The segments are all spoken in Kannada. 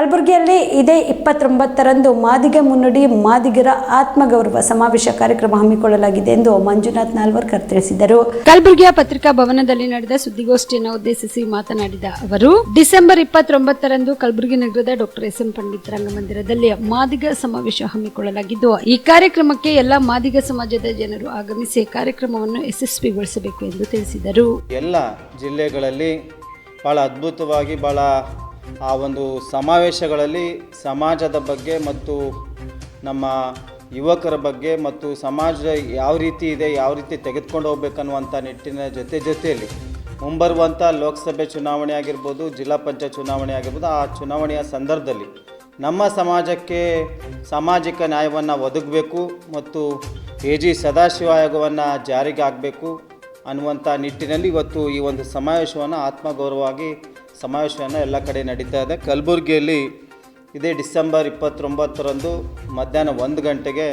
ಕಲಬುರಗಿಯಲ್ಲಿ ಇದೇ ಇಪ್ಪತ್ತೊಂಬತ್ತರಂದು ಮಾದಿಗ ಮುನ್ನುಡಿ ಮಾದಿಗರ ಆತ್ಮಗೌರವ ಸಮಾವೇಶ ಕಾರ್ಯಕ್ರಮ ಹಮ್ಮಿಕೊಳ್ಳಲಾಗಿದೆ ಎಂದು ಮಂಜುನಾಥ್ ನಾಲ್ವರ್ಕರ್ ತಿಳಿಸಿದರು. ಕಲಬುರಗಿಯ ಪತ್ರಿಕಾ ಭವನದಲ್ಲಿ ನಡೆದ ಸುದ್ದಿಗೋಷ್ಠಿಯನ್ನು ಉದ್ದೇಶಿಸಿ ಮಾತನಾಡಿದ ಅವರು ಡಿಸೆಂಬರ್ ಇಪ್ಪತ್ತೊಂಬತ್ತರಂದು ಕಲಬುರಗಿ ನಗರದ ಡಾಕ್ಟರ್ ಎಸ್ ಎಂ ಪಂಡಿತ್ ರಂಗಮಂದಿರದಲ್ಲಿ ಮಾದಿಗ ಸಮಾವೇಶ ಹಮ್ಮಿಕೊಳ್ಳಲಾಗಿದ್ದು ಈ ಕಾರ್ಯಕ್ರಮಕ್ಕೆ ಎಲ್ಲ ಮಾದಿಗ ಸಮಾಜದ ಜನರು ಆಗಮಿಸಿ ಕಾರ್ಯಕ್ರಮವನ್ನು ಯಶಸ್ವಿಗೊಳಿಸಬೇಕು ಎಂದು ತಿಳಿಸಿದರು. ಎಲ್ಲ ಜಿಲ್ಲೆಗಳಲ್ಲಿ ಭಾಳ ಅದ್ಭುತವಾಗಿ ಭಾಳ ಆ ಒಂದು ಸಮಾವೇಶಗಳಲ್ಲಿ ಸಮಾಜದ ಬಗ್ಗೆ ಮತ್ತು ನಮ್ಮ ಯುವಕರ ಬಗ್ಗೆ ಮತ್ತು ಸಮಾಜ ಯಾವ ರೀತಿ ಇದೆ, ಯಾವ ರೀತಿ ತೆಗೆದುಕೊಂಡು ಹೋಗ್ಬೇಕನ್ನುವಂಥ ನಿಟ್ಟಿನ ಜೊತೆ ಜೊತೆಯಲ್ಲಿ ಮುಂಬರುವಂಥ ಲೋಕಸಭೆ ಚುನಾವಣೆ ಆಗಿರ್ಬೋದು, ಜಿಲ್ಲಾ ಪಂಚಾಯತ್ ಚುನಾವಣೆ ಆಗಿರ್ಬೋದು, ಆ ಚುನಾವಣೆಯ ಸಂದರ್ಭದಲ್ಲಿ ನಮ್ಮ ಸಮಾಜಕ್ಕೆ ಸಾಮಾಜಿಕ ನ್ಯಾಯವನ್ನು ಒದಗಬೇಕು ಮತ್ತು ಎ ಜಿ ಸದಾಶಿವ ಆಯೋಗವನ್ನು ಜಾರಿಗೆ ಆಗಬೇಕು ಅನ್ನುವಂಥ ನಿಟ್ಟಿನಲ್ಲಿ ಇವತ್ತು ಈ ಒಂದು ಸಮಾವೇಶವನ್ನು ಆತ್ಮಗೌರವವಾಗಿ ಸಮಾವೇಶವನ್ನು ಎಲ್ಲ ಕಡೆ ನಡೀತಾ ಇದೆ. ಕಲಬುರಗಿಯಲ್ಲಿ ಇದೇ ಡಿಸೆಂಬರ್ ಇಪ್ಪತ್ತೊಂಬತ್ತರಂದು ಮಧ್ಯಾಹ್ನ ಒಂದು ಗಂಟೆಗೆ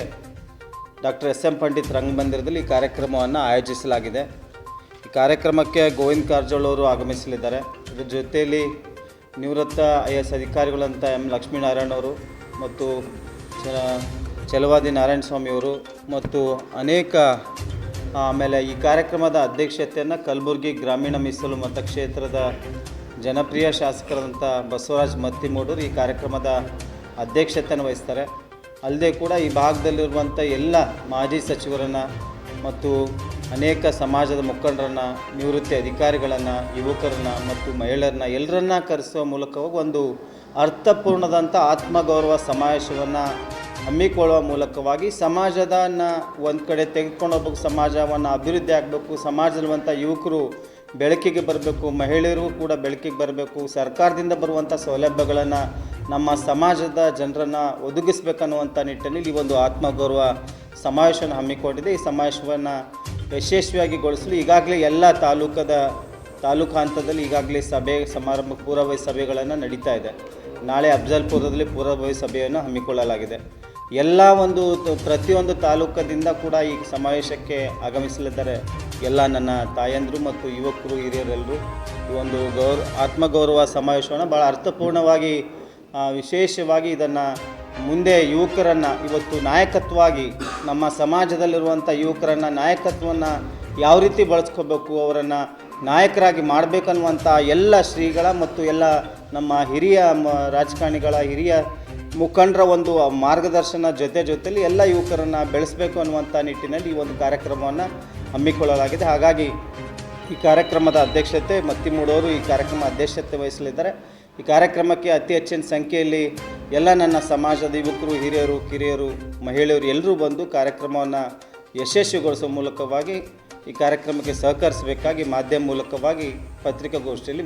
ಡಾಕ್ಟರ್ ಎಸ್ ಎಂ ಪಂಡಿತ್ ರಂಗಮಂದಿರದಲ್ಲಿ ಈ ಕಾರ್ಯಕ್ರಮವನ್ನು ಆಯೋಜಿಸಲಾಗಿದೆ. ಈ ಕಾರ್ಯಕ್ರಮಕ್ಕೆ ಗೋವಿಂದ ಕಾರಜೋಳ ಅವರು ಆಗಮಿಸಲಿದ್ದಾರೆ. ಇದ್ರ ಜೊತೆಯಲ್ಲಿ ನಿವೃತ್ತ ಐ ಎಸ್ ಅಧಿಕಾರಿಗಳಂತ ಎಂ ಲಕ್ಷ್ಮೀನಾರಾಯಣ ಅವರು ಮತ್ತು ಚಲವಾದಿ ನಾರಾಯಣ ಸ್ವಾಮಿಯವರು ಮತ್ತು ಅನೇಕ, ಆಮೇಲೆ ಈ ಕಾರ್ಯಕ್ರಮದ ಅಧ್ಯಕ್ಷತೆಯನ್ನು ಕಲಬುರಗಿ ಗ್ರಾಮೀಣ ಮೀಸಲು ಮತಕ್ಷೇತ್ರದ ಜನಪ್ರಿಯ ಶಾಸಕರಾದಂಥ ಬಸವರಾಜ್ ಮತ್ತಿಮೂಡೂರು ಈ ಕಾರ್ಯಕ್ರಮದ ಅಧ್ಯಕ್ಷತೆಯನ್ನು ವಹಿಸ್ತಾರೆ. ಅಲ್ಲದೆ ಕೂಡ ಈ ಭಾಗದಲ್ಲಿರುವಂಥ ಎಲ್ಲ ಮಾಜಿ ಸಚಿವರನ್ನು ಮತ್ತು ಅನೇಕ ಸಮಾಜದ ಮುಖಂಡರನ್ನು, ನಿವೃತ್ತಿ ಅಧಿಕಾರಿಗಳನ್ನು, ಯುವಕರನ್ನು ಮತ್ತು ಮಹಿಳೆಯರನ್ನ ಎಲ್ಲರನ್ನ ಕರೆಸುವ ಮೂಲಕವಾಗಿ ಒಂದು ಅರ್ಥಪೂರ್ಣದಂಥ ಆತ್ಮಗೌರವ ಸಮಾವೇಶವನ್ನು ಹಮ್ಮಿಕೊಳ್ಳುವ ಮೂಲಕವಾಗಿ ಸಮಾಜದನ್ನು ಒಂದು ಕಡೆ ತೆಗೆದುಕೊಂಡು ಹೋಗ್ಬೇಕು, ಸಮಾಜವನ್ನು ಅಭಿವೃದ್ಧಿ ಆಗಬೇಕು, ಸಮಾಜದಲ್ಲಿರುವಂಥ ಯುವಕರು ಬೆಳಕಿಗೆ ಬರಬೇಕು, ಮಹಿಳೆಯರು ಕೂಡ ಬೆಳಕಿಗೆ ಬರಬೇಕು, ಸರ್ಕಾರದಿಂದ ಬರುವಂಥ ಸೌಲಭ್ಯಗಳನ್ನು ನಮ್ಮ ಸಮಾಜದ ಜನರನ್ನು ಒದಗಿಸ್ಬೇಕನ್ನುವಂಥ ನಿಟ್ಟಿನಲ್ಲಿ ಈ ಒಂದು ಆತ್ಮಗೌರವ ಸಮಾವೇಶವನ್ನು ಹಮ್ಮಿಕೊಂಡಿದೆ. ಈ ಸಮಾವೇಶವನ್ನು ಯಶಸ್ವಿಯಾಗಿ ಗೊಳಿಸಲು ಈಗಾಗಲೇ ಎಲ್ಲ ತಾಲೂಕದ, ತಾಲೂಕು ಹಂತದಲ್ಲಿ ಈಗಾಗಲೇ ಸಭೆ, ಸಮಾರಂಭ, ಪೂರ್ವಭಾವಿ ಸಭೆಗಳನ್ನು ನಡೀತಾ ಇದೆ. ನಾಳೆ ಅಫ್ಜಲ್ಪುರದಲ್ಲಿ ಪೂರ್ವಭಾವಿ ಸಭೆಯನ್ನು ಹಮ್ಮಿಕೊಳ್ಳಲಾಗಿದೆ. ಎಲ್ಲ ಒಂದು ಪ್ರತಿಯೊಂದು ತಾಲೂಕದಿಂದ ಕೂಡ ಈ ಸಮಾವೇಶಕ್ಕೆ ಆಗಮಿಸಲಿದ್ದಾರೆ. ಎಲ್ಲ ನನ್ನ ತಾಯಂದರು ಮತ್ತು ಯುವಕರು ಹಿರಿಯರೆಲ್ಲರೂ ಈ ಒಂದು ಗೌರ, ಆತ್ಮಗೌರವ ಸಮಾವೇಶವನ್ನು ಭಾಳ ಅರ್ಥಪೂರ್ಣವಾಗಿ ವಿಶೇಷವಾಗಿ ಇದನ್ನು ಮುಂದೆ ಯುವಕರನ್ನು, ಇವತ್ತು ನಾಯಕತ್ವವಾಗಿ, ನಮ್ಮ ಸಮಾಜದಲ್ಲಿರುವಂಥ ಯುವಕರನ್ನು ನಾಯಕತ್ವವನ್ನು ಯಾವ ರೀತಿ ಬಳಸ್ಕೋಬೇಕು, ಅವರನ್ನು ನಾಯಕರಾಗಿ ಮಾಡಬೇಕನ್ನುವಂಥ ಎಲ್ಲ ಶ್ರೀಗಳ ಮತ್ತು ಎಲ್ಲ ನಮ್ಮ ಹಿರಿಯ ಮ, ರಾಜಕಾರಣಿಗಳ ಹಿರಿಯ ಮುಖಂಡರ ಒಂದು ಮಾರ್ಗದರ್ಶನ ಜೊತೆ ಜೊತೆಯಲ್ಲಿ ಎಲ್ಲ ಯುವಕರನ್ನು ಬೆಳೆಸಬೇಕು ಅನ್ನುವಂಥ ನಿಟ್ಟಿನಲ್ಲಿ ಈ ಒಂದು ಕಾರ್ಯಕ್ರಮವನ್ನು ಹಮ್ಮಿಕೊಳ್ಳಲಾಗಿದೆ. ಹಾಗಾಗಿ ಈ ಕಾರ್ಯಕ್ರಮದ ಅಧ್ಯಕ್ಷತೆ, ಮತ್ತಿಮೂಡೋರು ಈ ಕಾರ್ಯಕ್ರಮ ಅಧ್ಯಕ್ಷತೆ ವಹಿಸಲಿದ್ದಾರೆ. ಈ ಕಾರ್ಯಕ್ರಮಕ್ಕೆ ಅತಿ ಹೆಚ್ಚಿನ ಸಂಖ್ಯೆಯಲ್ಲಿ ಎಲ್ಲ ನನ್ನ ಸಮಾಜದ ಯುವಕರು, ಹಿರಿಯರು, ಕಿರಿಯರು, ಮಹಿಳೆಯರು ಎಲ್ಲರೂ ಬಂದು ಕಾರ್ಯಕ್ರಮವನ್ನು ಯಶಸ್ವಿಗೊಳಿಸುವ ಮೂಲಕವಾಗಿ ಈ ಕಾರ್ಯಕ್ರಮಕ್ಕೆ ಸಹಕರಿಸಬೇಕಾಗಿ, ಮಾಧ್ಯಮ ಮೂಲಕವಾಗಿ, ಪತ್ರಿಕಾಗೋಷ್ಠಿಯಲ್ಲಿ